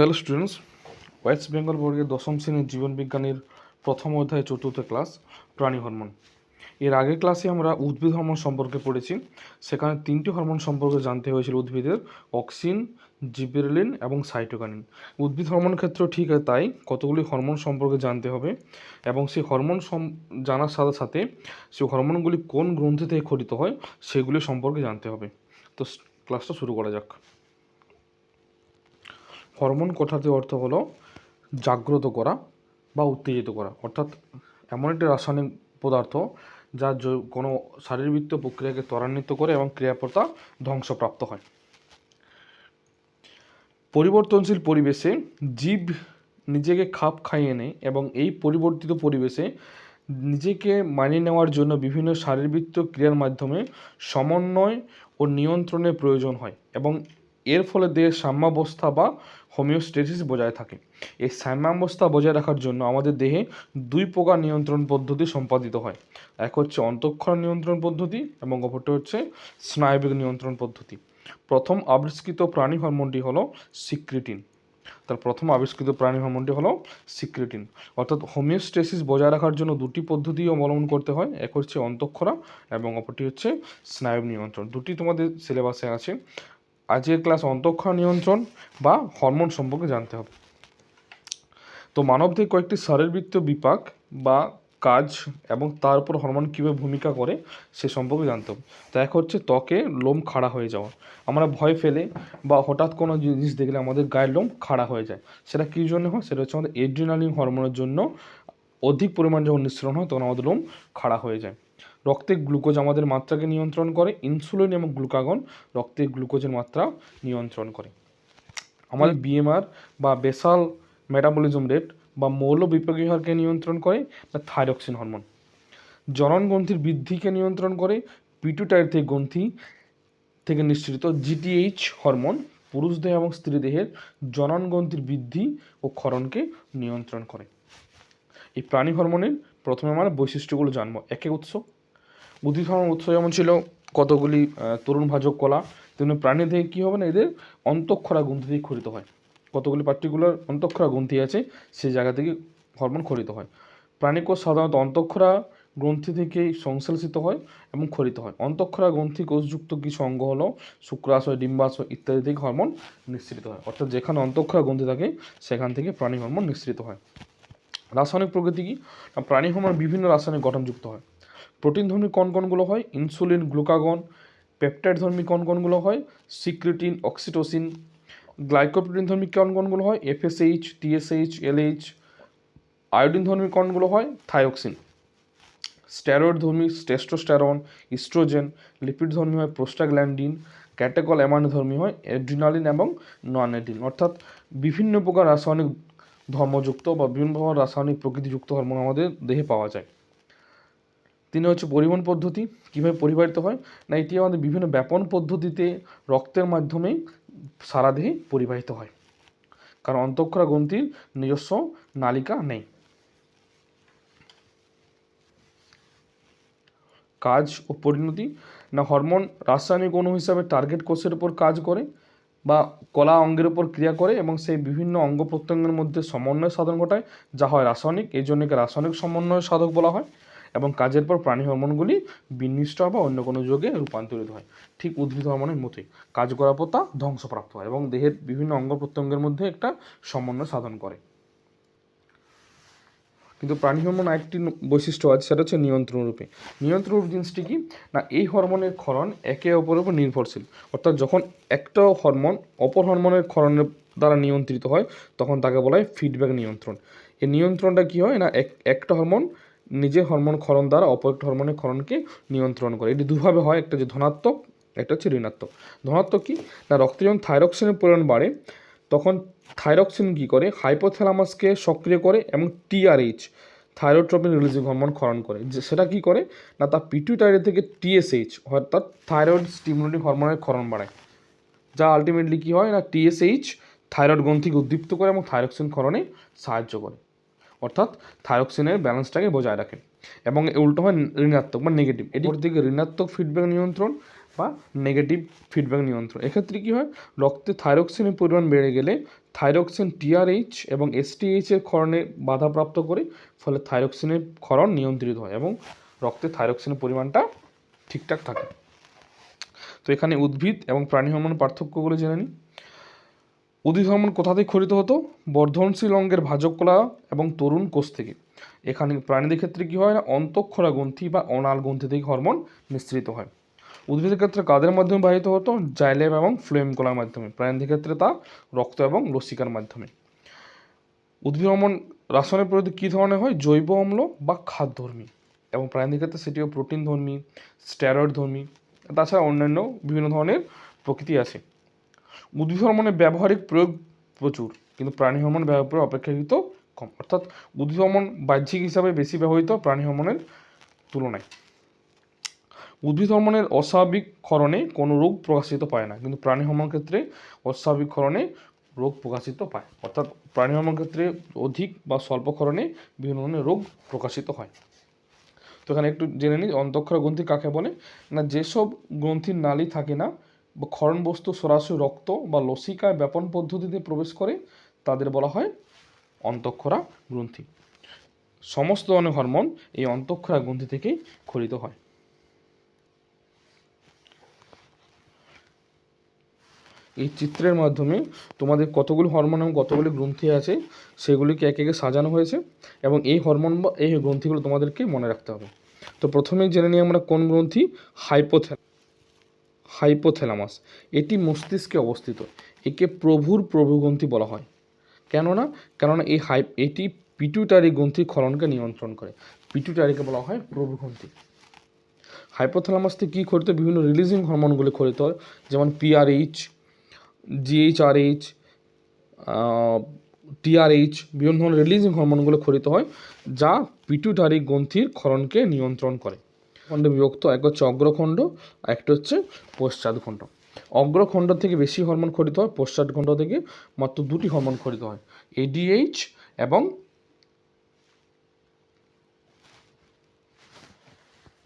Hello students West Bengal বোর্ডের দশম শ্রেণির জীবনবিজ্ঞানের প্রথম অধ্যায় চতুর্থ ক্লাস প্রাণী হরমোন। এর আগের ক্লাসে আমরা উদ্ভিদ হরমোন সম্পর্কে পড়েছি। সেখানে তিনটি হরমোন সম্পর্কে জানতে হয়েছিল উদ্ভিদের, অক্সিন, জিবেরলিন এবং সাইটোকানিন। উদ্ভিদ হরমোন ক্ষেত্রেও ঠিক তাই কতগুলি হরমোন সম্পর্কে জানতে হবে এবং সেই হরমোন জানার সাথে সাথে সেই হরমোনগুলি কোন গ্রন্থি থেকে খরিত হয় সেগুলি সম্পর্কে জানতে হবে। তো ক্লাসটা শুরু করা যাক। হরমোন কথাটির অর্থ হলো জাগ্রত করা বা উত্তেজিত করা। অর্থাৎ এমন একটি রাসায়নিক পদার্থ যা কোনো শারীরবৃত্তীয় প্রক্রিয়াকে ত্বরান্বিত করে এবং ক্রিয়াপথা ধ্বংসপ্রাপ্ত হয়। পরিবর্তনশীল পরিবেশে জীব নিজেকে খাপ খাইয়ে নেয় এবং এই পরিবর্তিত পরিবেশে নিজেকে মানিয়ে নেওয়ার জন্য বিভিন্ন শারীরবৃত্তীয় ক্রিয়ার মাধ্যমে সমন্বয় ও নিয়ন্ত্রণের প্রয়োজন হয় এবং এর ফলে দেহের সাম্যাবস্থা বা হোমিওস্টেসিস বজায় থাকে। এই সাম্যাবস্থা বজায় রাখার জন্য আমাদের দেহে দুই প্রকার নিয়ন্ত্রণ পদ্ধতি সম্পাদিত হয়। এক হচ্ছে অন্তঃক্ষরণ নিয়ন্ত্রণ পদ্ধতি এবং অপরটি হচ্ছে স্নায়বিক নিয়ন্ত্রণ পদ্ধতি। প্রথম আবিষ্কৃত প্রাণী হরমোনটি হলো সিক্রিটিন। তার প্রথম আবিষ্কৃত প্রাণী হরমোনটি হলো সিক্রিটিন। অর্থাৎ হোমিওস্টেসিস বজায় রাখার জন্য দুটি পদ্ধতি অবলম্বন করতে হয়। এক হচ্ছে অন্তঃক্ষরা এবং অপরটি হচ্ছে স্নায়ু নিয়ন্ত্রণ। দুটি তোমাদের সিলেবাসে আছে। আজকের ক্লাস অন্তঃক্ষরা নিয়ন্ত্রণ বা হরমোন সম্পর্কে জানতে হবে। তো মানবদের কয়েকটি শারীরবৃত্তীয় বিপাক বা কাজ এবং তার উপর হরমোন কীভাবে ভূমিকা করে সে সম্পর্কে জানতে হবে। তো এক হচ্ছে ত্বকে লোম খাড়া হয়ে যাওয়া। আমরা ভয় ফেলে বা হঠাৎ কোনো জিনিস দেখলে আমাদের গায়ের লোম খাড়া হয়ে যায়। সেটা কী জন্য হয়? সেটা হচ্ছে আমাদের এড্রিনালিন হরমোনের জন্য অধিক পরিমাণ যখন নিঃসরণ হয় তখন আমাদের লোম খাড়া হয়ে যায়। রক্তে গ্লুকোজ আমাদের মাত্রাকে নিয়ন্ত্রণ করে ইনসুলিন এবং গ্লুকাগন রক্তে গ্লুকোজের মাত্রা নিয়ন্ত্রণ করে। আমাদের বিএমআর বা বেসাল মেটাবলিজম রেট বা মৌল বিপাকী হারকে নিয়ন্ত্রণ করে বা থাইরক্সিন হরমোন জনন গ্রন্থির বৃদ্ধিকে নিয়ন্ত্রণ করে পিটুটাইর থেকে গ্রন্থি থেকে নিঃসৃত জিটিএইচ হরমোন পুরুষ দেহ এবং স্ত্রী দেহের জনন গ্রন্থির বৃদ্ধি ও ক্ষরণকে নিয়ন্ত্রণ করে। এই প্রাণী হরমোনের প্রথমে আমরা বৈশিষ্ট্যগুলো জানব। একে উৎস হরমোন উৎস যেমন ছিল কতগুলি তরুণ ভাজক কলা, তেমনি প্রাণী থেকে কী হবে না, এদের অন্তঃক্ষরা গ্রন্থি থেকে খরিত হয়। কতগুলি পার্টিকুলার অন্তঃক্ষরা গ্রন্থি আছে সেই জায়গা থেকে হরমোন খরিত হয়। প্রাণীকোষ সাধারণত অন্তঃক্ষরা গ্রন্থি থেকেই সংশ্লেষিত হয় এবং খরিত হয়। অন্তঃক্ষরা গ্রন্থি কোষযুক্ত কিছু অঙ্গ হলো শুক্রাশয় ডিম্বাশয় ইত্যাদি থেকে হরমোন নিঃসৃত হয়। অর্থাৎ যেখানে অন্তঃক্ষরা গ্রন্থি থাকে, সেখান থেকে প্রাণী হরমোন নিঃসৃত হয়। রাসায়নিক প্রকৃতি কি? প্রাণী হরমোন বিভিন্ন রাসায়নিক গঠনযুক্ত হয়। প্রোটিন ধর্মী কণ কণগুলো হয়, ইনসুলিন, গ্লুকাগন, পেপটাইড ধর্মী কণ কণগুলো হয়, সিক্রিটিন, অক্সিটোসিন, গ্লাইকোপ্রোটিন ধর্মী কণ কণগুলো হয়, এফএসএইচ, টিএসএইচ, এলএইচ, আয়োডিন ধর্মী কণগুলো হয় থায়োক্সিন স্টেরয়েড ধর্মী টেস্টোস্টেরন, ইস্ট্রোজেন, লিপিড ধর্মী হয়, প্রোস্টাগ্ল্যান্ডিন ক্যাটেকল অ্যামাইনো ধর্মী হয় এড্রিনালিন এবং নন এড্রিন অর্থাৎ বিভিন্ন প্রকার রাসায়নিক ধর্মযুক্ত বা বিভিন্ন প্রকার রাসায়নিক প্রকৃতিযুক্ত হরমোন আমাদের দেহে পাওয়া যায়। তিনি হচ্ছে পরিবহন পদ্ধতি কীভাবে পরিবাহিত হয়? না, এটি আমাদের বিভিন্ন ব্যাপন পদ্ধতিতে রক্তের মাধ্যমে সারা দেহে পরিবাহিত হয়। কারণ অন্তঃক্ষরা গ্রন্থির নিজস্ব নালিকা নেই। কাজ ও পরিণতি, না, হরমোন রাসায়নিক অণু হিসাবে টার্গেট কোষের উপর কাজ করে বা কলা অঙ্গের উপর ক্রিয়া করে এবং সেই বিভিন্ন অঙ্গ প্রত্যঙ্গের মধ্যে সমন্বয় সাধন ঘটায়, যা হয় রাসায়নিক। এই জন্য রাসায়নিক সমন্বয় সাধক বলা হয়। এবং কাজের পর প্রাণী হরমোনগুলি বিনিষ্ট বা অন্য কোনো যোগে রূপান্তরিত হয়। ঠিক উদ্ভিদ হরমোনের মতোই। কাজ করার পর তা ধ্বংসপ্রাপ্ত হয় এবং দেহের বিভিন্ন অঙ্গ প্রত্যঙ্গের মধ্যে একটা সমন্বয় সাধন করে। কিন্তু প্রাণী হরমোন আরেকটি বৈশিষ্ট্য আছে, সেটা হচ্ছে নিয়ন্ত্রণ রূপে। নিয়ন্ত্রণ রূপ জিনিসটি কি? না, এই হরমোনের ক্ষরণ একে অপরের উপর নির্ভরশীল। অর্থাৎ যখন একটা হরমোন অপর হরমোনের ক্ষরণের দ্বারা নিয়ন্ত্রিত হয়, তখন তাকে বলা হয় ফিডব্যাক নিয়ন্ত্রণ। এই নিয়ন্ত্রণটা কি হয়? না, এক একটা হরমোন নিজের হরমোন ক্ষরণ দ্বারা অপর হরমোনের ক্ষরণকে নিয়ন্ত্রণ করে। এটি দুভাবে হয়, একটা যে ধনাত্মক, একটা হচ্ছে ঋণাত্মক। ধনাত্মক কি? না, রক্তে যখন থাইরক্সিনের পরিমাণ বাড়ে, তখন থাইরক্সিন কী করে? হাইপোথ্যালামাসকে সক্রিয় করে এবং টিআরএইচ থাইরোট্রপিন রিলিজিং হরমোন ক্ষরণ করে। যে, সেটা কী করে? না, তার পিটুইটারি থেকে টিএসএইচ অর্থাৎ থাইরয়েড স্টিমুলেটিং হরমোনের ক্ষরণ বাড়ায়। যা আলটিমেটলি কী হয়? না টিএসএইচ থাইরয়েড গ্রন্থিকে উদ্দীপ্ত করে এবং থাইরক্সিন ক্ষরণে সাহায্য করে। অর্থাৎ থাইরক্সিনের ব্যালেন্সটাকে বজায় রাখে এবং উল্টো হয় ঋণাত্মক বা নেগেটিভ এটি ওর দিকে ঋণাত্মক ফিডব্যাক নিয়ন্ত্রণ বা নেগেটিভ ফিডব্যাক নিয়ন্ত্রণ। এক্ষেত্রে কী হয়? রক্তে থাইরক্সিনের পরিমাণ বেড়ে গেলে থাইরক্সিন টিআরএইচ এবং এসটিএইচ এর ক্ষরণে বাধাপ্রাপ্ত করে ফলে থাইরক্সিনের ক্ষরণ নিয়ন্ত্রিত হয় এবং রক্তে থাইরক্সিনের পরিমাণটা ঠিকঠাক থাকে। তো এখানে উদ্ভিদ এবং প্রাণী হরমোনের পার্থক্যগুলো জেনে নিই। উদ্ভিদ কোথা থেকে খরিত হতো? বর্ধনশীল অঙ্গের ভাজকলা এবং তরুণ কোষ থেকে। এখানে প্রাণীদের ক্ষেত্রে কী হয় না? অন্তঃক্ষরা গ্রন্থি বা অনাল গ্রন্থি থেকে হরমোন মিশ্রিত হয়। উদ্ভিদের ক্ষেত্রে কাদের মাধ্যমে বাহিত হতো? জাইলেম এবং ফ্লোয়েম কলার মাধ্যমে। প্রাণীদের ক্ষেত্রে তা রক্ত এবং লসিকার মাধ্যমে। উদ্ভিদ হরমোন রাসায়নিক কী ধরনের হয়? জৈব অম্ল বা খাদ্যধর্মী। এবং প্রাণীদের ক্ষেত্রে সেটিও প্রোটিন ধর্মী স্টেরয়েড ধর্মী তাছাড়া অন্যান্য বিভিন্ন ধরনের প্রকৃতি আছে। উদ্ভিদ হরমোনের ব্যবহারিক প্রয়োগ প্রচুর, কিন্তু প্রাণী হরমোন ব্যবহার অপেক্ষাকৃত কম। অর্থাৎ উদ্ভিদ হরমোন বাহ্যিক হিসাবে বেশি ব্যবহৃত প্রাণী হরমোনের তুলনায়। উদ্ভিদ হরমোনের অস্বাভাবিক ক্ষরণে কোনো রোগ প্রকাশিত পায় না, কিন্তু প্রাণী হরমোন ক্ষেত্রে অস্বাভাবিক ক্ষরণে রোগ প্রকাশিত পায়। অর্থাৎ প্রাণী হরমোন ক্ষেত্রে অধিক বা স্বল্প ক্ষরণে বিভিন্ন ধরনের রোগ প্রকাশিত হয়। তো এখানে একটু জেনে নিই অন্তঃক্ষরা গ্রন্থি কাকে বলে? না, যেসব গ্রন্থির নালী থাকে না ক্ষরণ বস্তু সরাসরি রক্ত বা লসিকায় ব্যাপন পদ্ধতিতে প্রবেশ করে, তাদের বলা হয় অন্তঃক্ষরা গ্রন্থি। সমস্ত ধরনের হরমোন এই অন্তঃক্ষরা গ্রন্থি থেকেই ক্ষরিত হয়। এই চিত্রের মাধ্যমে তোমাদের কতগুলি হরমোন এবং কতগুলি গ্রন্থি আছে, সেগুলিকে একে একে সাজানো হয়েছে এবং এই হরমোন বা এই গ্রন্থিগুলো তোমাদেরকে মনে রাখতে হবে। তো প্রথমেই জেনে নিই আমরা কোন গ্রন্থি হাইপোথ্যা হাইপোথ্যালামাস। এটি মস্তিষ্কে অবস্থিত। একে প্রভুর প্রভু গ্রন্থি বলা হয়। কেননা কেননা এই হাই, এটি পিটুটারি গ্রন্থির ক্ষরণকে নিয়ন্ত্রণ করে। পিটুটারিকে বলা হয় প্রভু গ্রন্থি হাইপোথ্যালামাস থেকে কী খরিত বিভিন্ন রিলিজিং হরমোনগুলি খরিত হয় যেমন পিআরএইচ জিএইচআরএইচ টিআরএইচ বিভিন্ন ধরনের রিলিজিং হরমোনগুলো খরিত হয়, যা পিটুটারি গ্রন্থির ক্ষরণকে নিয়ন্ত্রণ করে। খণ্ডে বিভক্ত এক হচ্ছে অগ্রখণ্ড, আর একটা হচ্ছে পশ্চাৎখণ্ড অগ্রখণ্ড থেকে বেশি হরমোন খরিত হয় পশ্চাৎখণ্ড থেকে মাত্র দুটি হরমোন খরিত হয় এডিএইচ এবং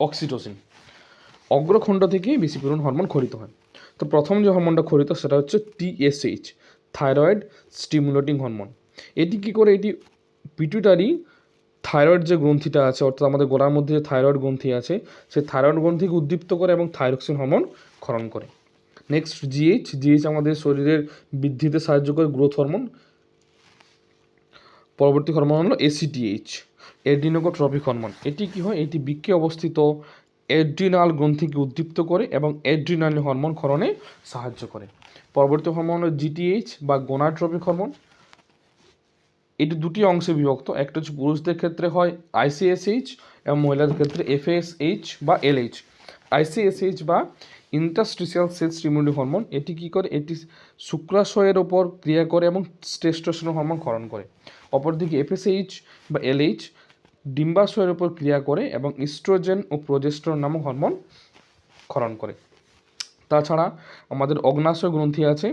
অক্সিটোসিন। অগ্রখণ্ড থেকে বেশি পরিমাণ হরমোন খরিত হয়। তো প্রথম যে হরমোনটা খরিত, সেটা হচ্ছে টিএসএইচ থাইরয়েড স্টিমুলেটিং হরমোন এটি কী করে? এটি পিটুটারি থাইরয়েড যে গ্রন্থিটা আছে, অর্থাৎ আমাদের গোড়ার মধ্যে যে থাইরয়েড গ্রন্থি আছে, সেই থাইরয়েড গ্রন্থিকে উদ্দীপ্ত করে এবং থাইরক্সিন হরমোন ক্ষরণ করে। নেক্সট জিএইচ জিএইচ আমাদের শরীরের বৃদ্ধিতে সাহায্য করে গ্রোথ হরমোন পরবর্তী হরমোন হলো এসিটিএইচ এডিনোকোট্রপিক হরমোন এটি কি হয়? এটি বৃক্ষে অবস্থিত এড্রিনাল গ্রন্থিকে উদ্দীপ্ত করে এবং এড্রিনাল হরমোন ক্ষরণে সাহায্য করে। পরবর্তী হরমোন হলো জিটিএইচ বা গোনাট্রপিক হরমোন এটি দুটি অংশে বিভক্ত। একটা হচ্ছে পুরুষদের ক্ষেত্রে হয় আইসিএসএইচ এবং মহিলাদের ক্ষেত্রে এফএসএইচ বা এলএইচ আইসিএসএইচ বা ইন্টাস্ট্রিশিয়াল সেল স্টিমুলেটিং হরমোন এটি কী করে? এটি শুক্রাশয়ের ওপর ক্রিয়া করে এবং টেস্টোস্টেরন হরমোন ক্ষরণ করে। অপরদিকে এফএসএইচ বা এলএইচ ডিম্বাশয়ের ওপর ক্রিয়া করে এবং ইস্ট্রোজেন ও প্রোজেস্ট্রন নামক হরমোন ক্ষরণ করে। তাছাড়া আমাদের অগ্নাশয় গ্রন্থি আছে,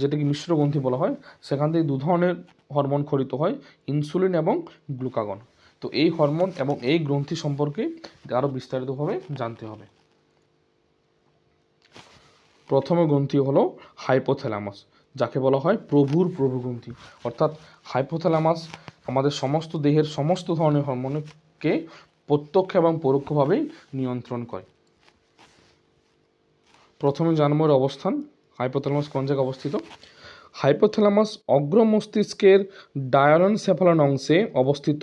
যেটাকে মিশ্র গ্রন্থি বলা হয়, সেখান থেকে দু ধরনের হরমোন খরিত হয়, ইনসুলিন এবং গ্লুকাগন। তো এই হরমোন এবং এই গ্রন্থি সম্পর্কে আরও বিস্তারিতভাবে জানতে হবে। প্রথম গ্রন্থি হলো হাইপোথ্যালামাস, যাকে বলা হয় প্রভুর প্রভু গ্রন্থি। অর্থাৎ হাইপোথ্যালামাস আমাদের সমস্ত দেহের সমস্ত ধরনের হরমোনকে প্রত্যক্ষ এবং পরোক্ষভাবেই নিয়ন্ত্রণ করে। প্রথমে জানব অবস্থান হাইপোথ্যালামাস কোন জায়গায় অবস্থিত? হাইপোথ্যালামাস অগ্র মস্তিষ্কের ডায়ালনসেফালন অংশে অবস্থিত।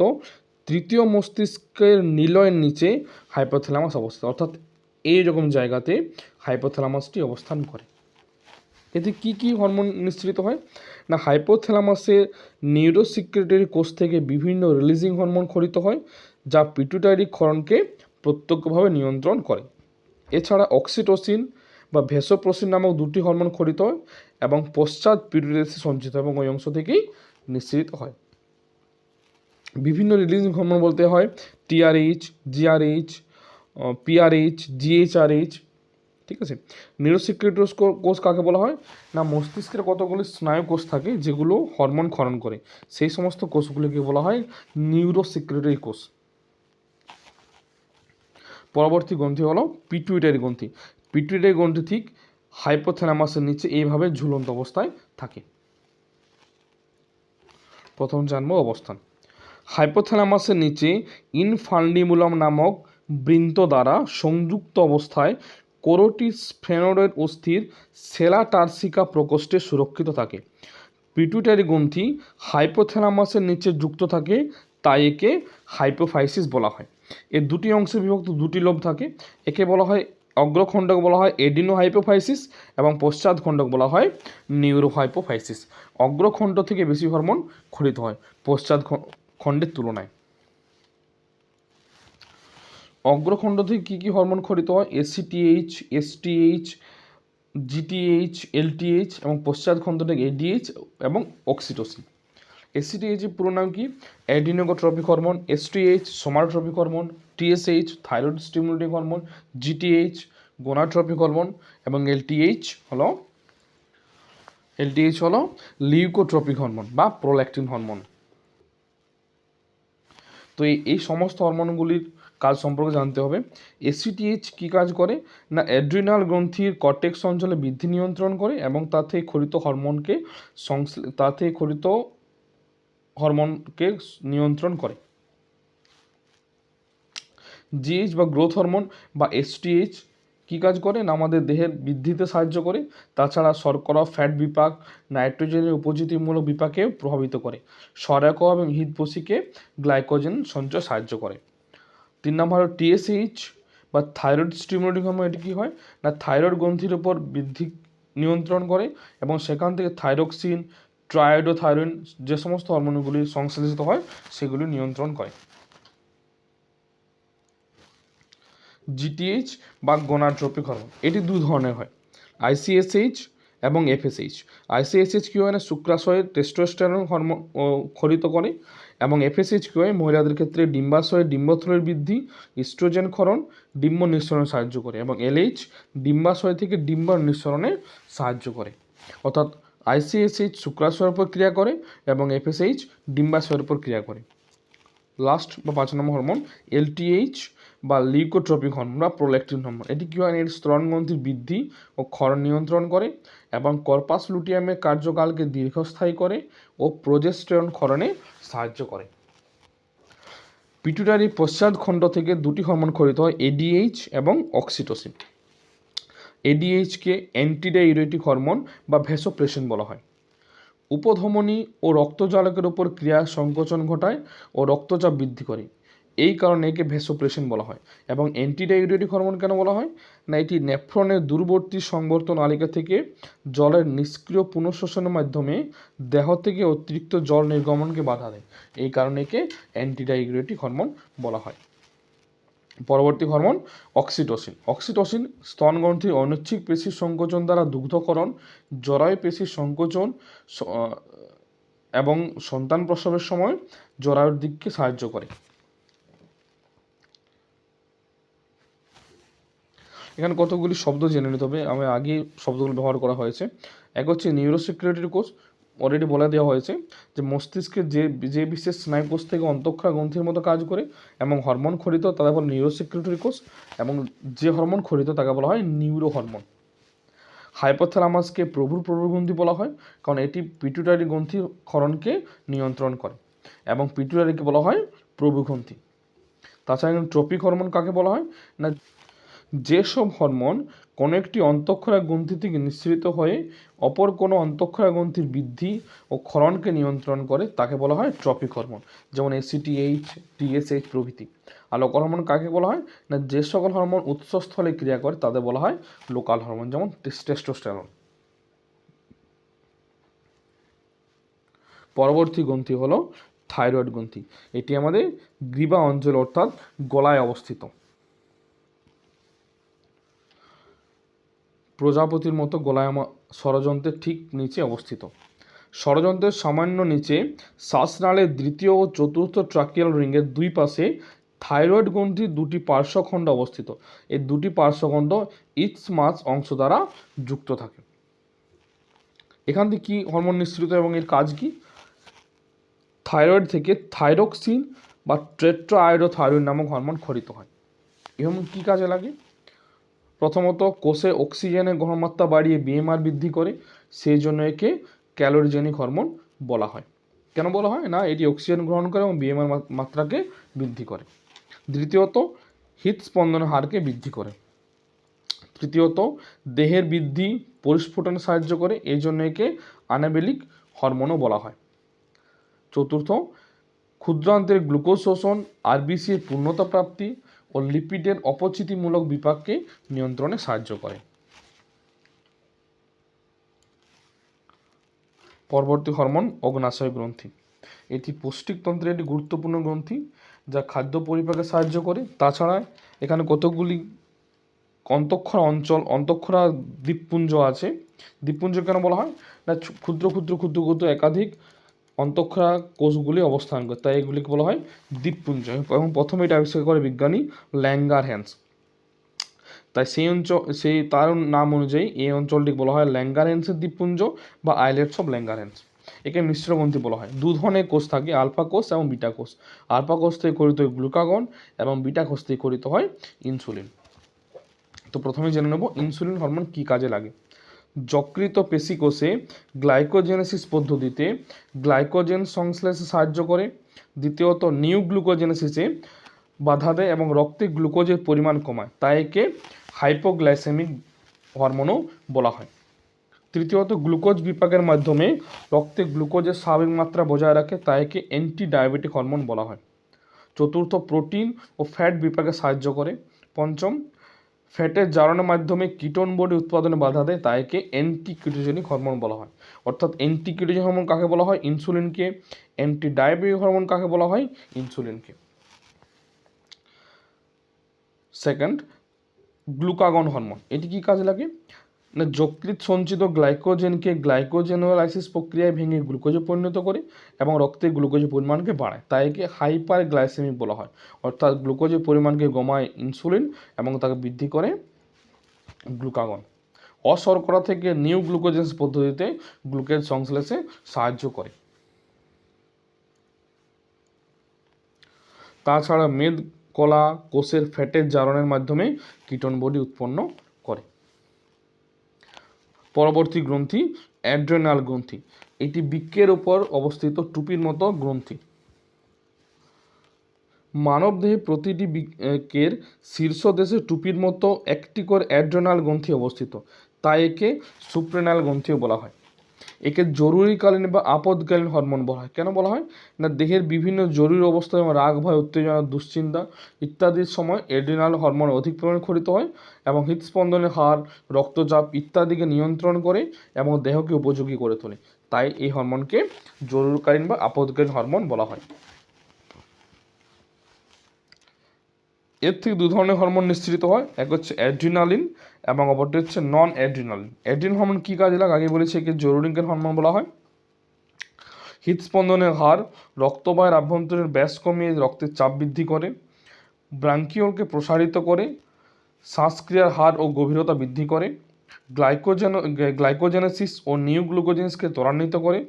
তৃতীয় মস্তিষ্কের নিলয়ের নিচে হাইপোথ্যালামাস অবস্থিত। অর্থাৎ এই রকম জায়গাতে হাইপোথ্যালামাসটি অবস্থান করে। এতে কি কি হরমোন নিঃসৃত হয়? না হাইপোথ্যালামাসে নিউরোসিক্রেটারি কোষ থেকে বিভিন্ন রিলিজিং হরমোন খরিত হয়, যা পিটুটারি ক্ষরণকে প্রত্যক্ষভাবে নিয়ন্ত্রণ করে। এছাড়া অক্সিটোসিন বা ভেসোপ্রোসিন নামক দুটি হরমোন খরিত হয় এবং পশ্চাৎ পিটুটারিতে সঞ্চিত এবং ওই অংশ থেকেই নিঃসৃত হয়। বিভিন্ন রিলিজিং হরমোন বলতে হয় টিআরএইচ জিআরএইচ পিআরএইচ জিএইচআরএইচ ঠিক আছে? নিউরোসিক্রেটরি কোষ কাকে বলা হয়? না, মস্তিষ্কের কতগুলি স্নায়ু কোষ থাকে যেগুলো হরমোন ক্ষরণ করে? সেই সমস্ত কোষগুলিকে বলা হয় নিউরোসিক্রেটরি কোষ। পরবর্তী গ্রন্থি হলো পিটুইটারি গ্রন্থি। পিটুইটারি গ্রন্থি ঠিক হাইপোথ্যালামাসের নিচে এইভাবে ঝুলন্ত অবস্থায় থাকে। প্রথম জানব অবস্থান। হাইপোথ্যালামাসের নিচে ইনফান্ডিমুলাম নামক বৃন্ত দ্বারা সংযুক্ত অবস্থায় কোরোটিস ফ্রেনোডের অস্থির সেলা টার্সিকা প্রকোষ্ঠে সুরক্ষিত থাকে। পিটুইটারি গ্রন্থি হাইপোথ্যালামাসের নিচে যুক্ত থাকে, তাই একে হাইপোফাইসিস বলা হয়। এর দুটি অংশে বিভক্ত দুটি লোভ থাকে। একে বলা হয় অগ্রখণ্ডক বলা হয় এডিনো হাইপোফাইসিস এবং পশ্চাৎ খণ্ডক বলা হয় নিউরো হাইপোফাইসিস অগ্রখণ্ড থেকে বেশি হরমোন ক্ষরিত হয় পশ্চাৎ খণ্ডের তুলনায়। অগ্রখণ্ড থেকে কী কী হরমোন ক্ষরিত হয়? এসিটিএইচ এসটিএইচ জিটিএইচ এলটিএইচ এবং পশ্চাৎ খণ্ড থেকে এডিএইচ এবং অক্সিটোসিন। এসিটিএইচ পুরো নাম কি? Adrenocorticotropic hormone STH somatotropic hormone TSH thyroid stimulating hormone GTH gonadotropic hormone এবং এলটিএইচ হলো এলটিএইচ হলো লিউকোট্রপিক হরমোন বা প্রোল্যাক্টিন হরমোন। তো এই সমস্ত হরমোনগুলির কাজ সম্পর্কে জানতে হবে। এসিটিএইচ কী কাজ করে? না, অ্যাড্রিনাল গ্রন্থির কর্টেক্স অঞ্চলে বৃদ্ধি নিয়ন্ত্রণ করে এবং তা থেকে খরিত হরমোনকে সংশ্লে তা থেকে খরিত হরমোনকে নিয়ন্ত্রণ করে। জিএইচ বা গ্রোথ হরমোন বা এসটিএইচ কী কাজ করে? না আমাদের দেহের বৃদ্ধিতে সাহায্য করে। তাছাড়া শর্করা ফ্যাট বিপাক নাইট্রোজেনের উপস্থিতিমূলক বিপাকেও প্রভাবিত করে। সরাক এবং হৃদপোষীকে গ্লাইকোজেন সঞ্চয় সাহায্য করে। তিন নম্বর হলো টিএসএইচ বা থাইরয়েড স্টিমুলেটিং হরমোন এটি কী হয়? না থাইরয়েড গ্রন্থির উপর বৃদ্ধি নিয়ন্ত্রণ করে এবং সেখান থেকে থাইরক্সিন ট্রায়োডোথাইরয়েড যে সমস্ত হরমোনগুলি সংশ্লেষিত হয়, সেগুলি নিয়ন্ত্রণ করে। জিটিএইচ বা গোনাট্রপিক হরমোন এটি দুই ধরনের হয়। আইসিএসএইচ এবং এফএসএইচ আইসিএসএইচ কী হয় না? শুক্রাশয়ের টেস্টোস্টেরন হরমোন খরিত করে এবং এফএসএইচ কী হয়? মহিলাদের ক্ষেত্রে ডিম্বাশয়ের ডিম্বথলের বৃদ্ধি ইস্ট্রোজেন ক্ষরণ, ডিম্ব নিঃসরণে সাহায্য করে এবং এলএইচ ডিম্বাশয় থেকে ডিম্ব নিঃসরণে সাহায্য করে। অর্থাৎ আইসিএসএইচ শুক্রাশয়ের উপর ক্রিয়া করে এবং এফএসএইচ ডিম্বাশয়ের উপর ক্রিয়া করে। লাস্ট বা পাঁচ নম্বর হরমোন এলটিএইচ বা লিউকোট্রপিক হরমোন বা প্রোল্যাক্টিন হরমোন এটি কী হয়? এর স্তরণগ্রন্থির বৃদ্ধি ও ক্ষরণ নিয়ন্ত্রণ করে এবং কর্পাস লুটিয়ামের কার্যকালকে দীর্ঘস্থায়ী করে ও প্রোজেস্টেরন ক্ষরণে সাহায্য করে। পিটুটারি পশ্চাৎ খণ্ড থেকে দুটি হরমোন খরিত হয় এডিএইচ এবং অক্সিটোসিন এডিএইচকে অ্যান্টিডাইউরেটিক হরমোন বা ভ্যাসোপ্রেশন বলা হয়। উপধমনী ও রক্তজালকের উপর ক্রিয়া সংকোচন ঘটায় ও রক্তচাপ বৃদ্ধি করে। এই কারণে একে ভেসোপ্রেশন বলা হয় এবং অ্যান্টিডাইউরেটিক হরমোন কেন বলা হয়? না, এটি নেফ্রনের দূরবর্তী সংবর্তন নালিকা থেকে জলের নিষ্ক্রিয় পুনঃশোষণের মাধ্যমে দেহ থেকে অতিরিক্ত জল নির্গমনকে বাধা দেয়। এই কারণে একে অ্যান্টিডাইউরেটিক হরমোন বলা হয়। পরবর্তী হরমোন অক্সিটোসিন। অক্সিটোসিন স্তনগ্রন্থির অনৈচ্ছিক পেশির সংকোচন দ্বারা দুগ্ধকরণ, জরায়ু পেশির সংকোচন এবং সন্তান প্রসবের সময় জরায়ুর দিককে সাহায্য করে। এখানে কতগুলি শব্দ জেনে নিতে হবে, আমি আগে শব্দগুলো ব্যবহার করা হয়েছে। এক হচ্ছে নিউরোসিকিউরিটি কোষ অলরেডি বলে দেওয়া হয়েছে যে মস্তিষ্কের যে যে বিশেষ স্নায়ু কোষ থেকে অন্তঃক্ষরা গ্রন্থির মতো কাজ করে এবং হরমোন খরিত, তাকে বলা নিউরোসিকিউরিটি কোষ, এবং যে হরমোন খরিত, তাকে বলা হয় নিউরো হরমোন হাইপোথ্যালামাসকে প্রভুর প্রভুগ্রন্থি বলা হয়, কারণ এটি পিটুটারি গ্রন্থির ক্ষরণকে নিয়ন্ত্রণ করে, এবং পিটুটারিকে বলা হয় প্রভুগ্রন্থি। তাছাড়া ট্রপিক হরমোন কাকে বলা হয়? না, যেসব হরমোন কোনো একটি অন্তঃক্ষরা গ্রন্থি থেকে নিঃসৃত হয়ে অপর কোনো অন্তঃক্ষরা গ্রন্থির বৃদ্ধি ও ক্ষরণকে নিয়ন্ত্রণ করে, তাকে বলা হয় ট্রপিক হরমোন, যেমন এসিটিএইচ টিএসএইচ প্রভৃতি। আর লোকাল হরমোন কাকে বলা হয়? না, যে সকল হরমোন উৎসস্থলে ক্রিয়া করে, তাদের বলা হয় লোকাল হরমোন, যেমন টেস্টোস্টেরন। পরবর্তী গ্রন্থি হলো থাইরয়েড গ্রন্থি। এটি আমাদের গ্রীবা অঞ্চল অর্থাৎ গলায় অবস্থিত। প্রজাপতির মতো গোলায়ামা ষড়যন্ত্রের ঠিক নিচে অবস্থিত। ষড়যন্ত্রের সামান্য নিচে শ্বাসনালের দ্বিতীয় ও চতুর্থ ট্রাকিয়াল রিংয়ের দুই পাশে থাইরয়েড গ্রন্থির দুটি পার্শ্বখণ্ড অবস্থিত। এই দুটি পার্শ্বখণ্ড ইক্সমাস অংশ দ্বারা যুক্ত থাকে। এখান থেকে কী হরমোন নিঃসৃত এবং এর কাজ কি? থাইরয়েড থেকে থাইরক্সিন বা ট্রেট্রাআয়োডোথাইরয়েড নামক হরমোন খরিত হয়। এবং কী কাজে লাগে? প্রথমত কোষে অক্সিজেনের ঘনমাত্রা বাড়িয়ে বিএমআর বৃদ্ধি করে, সেই জন্য একে ক্যালোরিজেনিক হরমোন বলা হয়। কেন বলা হয়? না, এটি অক্সিজেন গ্রহণ করে এবং বিএমআর মাত্রাকে বৃদ্ধি করে। দ্বিতীয়ত হৃদস্পন্দনের হারকে বৃদ্ধি করে। তৃতীয়ত, দেহের বৃদ্ধি পরিস্ফুটনে সাহায্য করে, এই জন্য একে আনাবেলিক হরমোনও বলা হয়। চতুর্থ, ক্ষুদ্রান্তের গ্লুকোজ শোষণ আরবিসির পূর্ণতা প্রাপ্তি ও লিপিডের অপচিতিমূলক বিপাককে নিয়ন্ত্রণে সাহায্য করে। পরবর্তী হরমোন অগ্নাশয় গ্রন্থি। এটি পৌষ্টিকতন্ত্রের একটি গুরুত্বপূর্ণ গ্রন্থি যা খাদ্য পরিপাকে সাহায্য করে। তাছাড়া এখানে কতগুলি অন্তঃক্ষরা অঞ্চল, অন্তক্ষরা দ্বীপপুঞ্জ আছে। দ্বীপপুঞ্জ কেন বলা হয়? না ক্ষুদ্র ক্ষুদ্র ক্ষুদ্র ক্ষুদ্র, একাধিক অন্তঃক্ষরা কোষগুলি অবস্থান করে, তাই এগুলিকে বলা হয় দ্বীপপুঞ্জ। এবং প্রথমে এটা আবিষ্কার করে বিজ্ঞানী ল্যাঙ্গার হ্যান্স তাই সেই অঞ্চল, সেই তার নাম অনুযায়ী এই অঞ্চলটিকে বলা হয় ল্যাঙ্গারেন্সের দ্বীপপুঞ্জ বা আইলেটস অফ ল্যাঙ্গারেন্স একে মিশ্র গ্রন্থি বলা হয়। দু ধরনের কোষ থাকে, আলফা কোষ এবং বিটা কোষ। আলফা কোষ থেকে গঠিত হয় গ্লুকাগন এবং বিটা কোষ থেকে গঠিত হয় ইনসুলিন। তো প্রথমে জেনে নেব ইনসুলিন হরমোন কী কাজে লাগে। যকৃত পেশিকোষে গ্লাইকোজেনেসিস পদ্ধতিতে গ্লাইকোজেন সংশ্লেষে সাহায্য করে। দ্বিতীয়ত নিউ গ্লুকোজেনেসিসে বাধা দেয় এবং রক্তে গ্লুকোজের পরিমাণ কমায়, তাই একে হাইপোগ্লাইসেমিক হরমোনও বলা হয়। তৃতীয়ত, গ্লুকোজ বিপাকের মাধ্যমে রক্তে গ্লুকোজের স্বাভাবিক মাত্রা বজায় রাখে, তাই একে অ্যান্টি ডায়াবেটিক হরমোন বলা হয়। চতুর্থ, প্রোটিন ও ফ্যাট বিপাকে সাহায্য করে। পঞ্চম ফ্যাটের জারণের মাধ্যমে কিটোন বডি উৎপাদনে বাধা দেয়, তাই একে অ্যান্টি কিটোজেনিক হরমোন বলা হয়। অর্থাৎ অ্যান্টি কিটোজেনিক হরমোন কাকে বলা হয়? ইনসুলিনকে। অ্যান্টি ডায়াবেটিক হরমোন কাকে বলা হয়? ইনসুলিনকে। Second, glucagon hormone. এটি কি কাজে লাগে? না যকৃৎ সঞ্চিত গ্লাইকোজেনকে গ্লাইকোজেনোলাইসিস প্রক্রিয়ায় ভেঙে গ্লুকোজে পরিণত করে এবং রক্তে গ্লুকোজের পরিমাণকে বাড়ায় তাই একে হাইপার গ্লাইসেমিক বলা হয়। অর্থাৎ গ্লুকোজের পরিমাণকে কমায় ইনসুলিন এবং তাকে বৃদ্ধি করে গ্লুকাগন। অশর্করা থেকে নিউ গ্লুকোজেন্স পদ্ধতিতে গ্লুকোজ সংশ্লেষে সাহায্য করে। তাছাড়া মেদ, কলা, কোষের ফ্যাটের জারণের মাধ্যমে কিটোন বডি উৎপন্ন পরবর্তী গ্রন্থি, অ্যাড্রেনাল গ্রন্থি। এটি বৃক্কের ওপর অবস্থিত টুপির মতো গ্রন্থি। মানবদেহে প্রতিটি বিকের শীর্ষ দেশে টুপির মতো একটি করে অ্যাড্রেনাল গ্রন্থি অবস্থিত। তাই একে সুপ্রেনাল গ্রন্থিও বলা হয়। একে জরুরিকালীন বা আপদকালীন হরমোন বলা হয়। কেন বলা হয়? না, দেহের বিভিন্ন জরুরি অবস্থা যেমন রাগ, ভয়, উত্তেজনা, দুশ্চিন্তা ইত্যাদির সময় এড্রিনাল হরমোন অধিক পরিমাণে ক্ষরিত হয় এবং হৃদস্পন্দনের হার রক্তচাপ ইত্যাদিকে নিয়ন্ত্রণ করে এবং দেহকে উপযোগী করে তোলে। তাই এই হরমোনকে জরুরিকালীন বা আপদকালীন হরমোন বলা হয়। এর থেকে দু ধরনের হরমোন নিঃসৃত হয়। এক হচ্ছে অ্যাড্রিনালিন এবং অপরটি হচ্ছে নন অ্যাড্রিনাল অ্যাড্রিন হরমোন কী কাজে লাগে? আগে বলেছি একে জরুরিকালীন হরমোন বলা হয়। হৃদস্পন্দনের হার রক্তবাহের আভ্যন্তরীণ ব্যাস কমিয়ে রক্তের চাপ বৃদ্ধি করে। ব্রাঙ্কিওলকে প্রসারিত করে শ্বাসক্রিয়ার হার ও গভীরতা বৃদ্ধি করে। গ্লাইকোজেন গ্লাইকোজেনেসিস ও নিউ গ্লুকোজেন্সকে ত্বরান্বিত করে।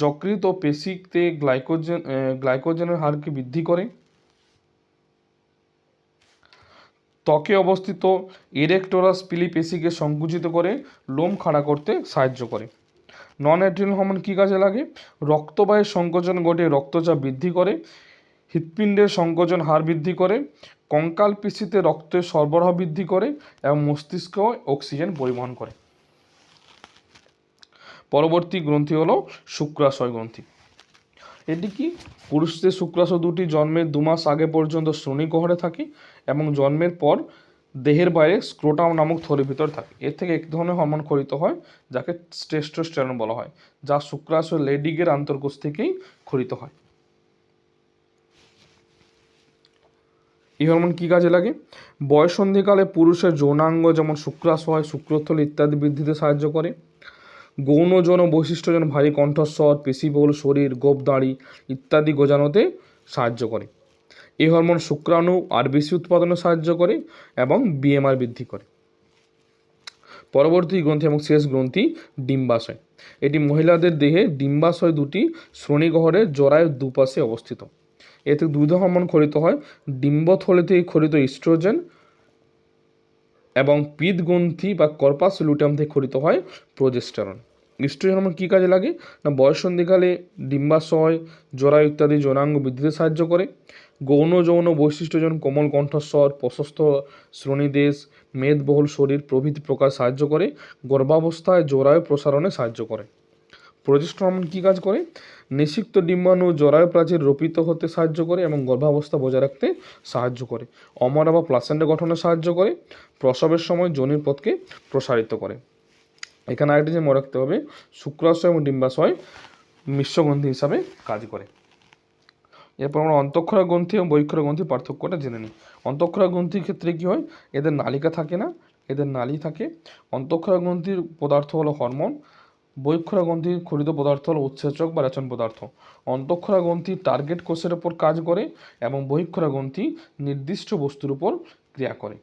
যকৃত ও পেশিতে গ্লাইকোজেন গ্লাইকোজেনের হারকে বৃদ্ধি করে। ত্বকে অবস্থিত ইরেক্টোরাস পিলি পেশিকে সংকুচিত করে লোম খাড়া করতে সাহায্য করে। নন অ্যাড্রিনাল হরমোন কী কাজে লাগে? রক্তবাহের সংকোচন ঘটিয়ে রক্তচাপ বৃদ্ধি করে, হৃৎপিণ্ডের সংকোচন হার বৃদ্ধি করে, কঙ্কাল পেশিতে রক্তের সরবরাহ বৃদ্ধি করে এবং মস্তিষ্ক অক্সিজেন পরিবহন করে। পরবর্তী গ্রন্থি হলো শুক্রাশয় গ্রন্থি। এটি কি? পুরুষদের শুক্রাশয় দুটি, জন্মের দু মাস আগে পর্যন্ত শ্রোণীগহরে থাকে এবং জন্মের পর দেহের বাইরে স্ক্রোটাম নামক থলির ভিতর থাকে। এর থেকে এক ধরনের হরমোন খরিত হয়, যাকে টেস্টোস্টেরন বলা হয়, যা শুক্রাশয় লেডিগের আন্তর্কোষ থেকেই খরিত হয়। এই হরমোন কী কাজে লাগে? বয়সন্ধিকালে পুরুষের যৌনাঙ্গ যেমন শুক্রাশয় শুক্রথলি ইত্যাদি বৃদ্ধিতে সাহায্য করে। গৌণ যৌন বৈশিষ্ট্য যেন ভারী কণ্ঠস্বর পেশিবহুল শরীর গোপদাড়ি ইত্যাদি গোজানোতে সাহায্য করে। এই হরমোন শুক্রাণু আর বেশি উৎপাদনে সাহায্য করে এবং বিএমআর বৃদ্ধি করে। পরবর্তী গ্রন্থি এবং শেষ গ্রন্থি ডিম্বাশয়। এটি মহিলাদের দেহে ডিম্বাশয় দুটি শ্রোণীগহরের জরায়ুর দুপাশে অবস্থিত। এতে দুধ হরমোন খরিত হয়। ডিম্বথলি থেকে খরিত ইস্ট্রোজেন এবং পিত গ্রন্থি বা কর্পাস লুটাম থেকে খরিত হয় প্রজেস্টেরন ইস্ট্রোজেন হরমোন কী কাজে লাগে? না, বয়সন্ধিকালে ডিম্বাশয় জরা ইত্যাদি যৌনাঙ্গ বৃদ্ধিতে সাহায্য করে। গৌণ যৌন বৈশিষ্ট্য যেমন কোমল কণ্ঠস্বর, প্রশস্ত শ্রোণীদেশ মেদবহুল শরীর, প্রভৃতি প্রকাশ সাহায্য করে। গর্ভাবস্থায় জরায়ু প্রসারণে সাহায্য করে। প্রজেস্টেরন কী কাজ করে? নিষিক্ত ডিম্বাণু জরায়ু প্রাচীর রোপিত হতে সাহায্য করে এবং গর্ভাবস্থা বজায় রাখতে সাহায্য করে। অমরা বা প্লাসেন্টা গঠনে সাহায্য করে, প্রসবের সময় যোনির পথকে প্রসারিত করে। এখানে আরেকটি যে মনে রাখতে হবে, শুক্রাশয় এবং ডিম্বাশয় মিশ্রগ্রন্থি হিসাবে কাজ করে। এরপর আমরা অন্তঃক্ষরা গ্রন্থি এবং বহিক্ষরা গ্রন্থি পার্থক্যটা জেনে নিই। অন্তঃক্ষরা গ্রন্থির ক্ষেত্রে কী হয়? এদের নালিকা থাকে না, এদের নালি থাকে। অন্তঃক্ষরা গ্রন্থির পদার্থ হলো হরমোন বহিক্ষরা গ্রন্থি খরিত পদার্থ হল উৎসেচক বা রেচন পদার্থ। অন্তঃক্ষরা গ্রন্থি টার্গেট কোষের ওপর কাজ করে এবং বহিক্ষরা গ্রন্থি নির্দিষ্ট বস্তুর উপর ক্রিয়া করে।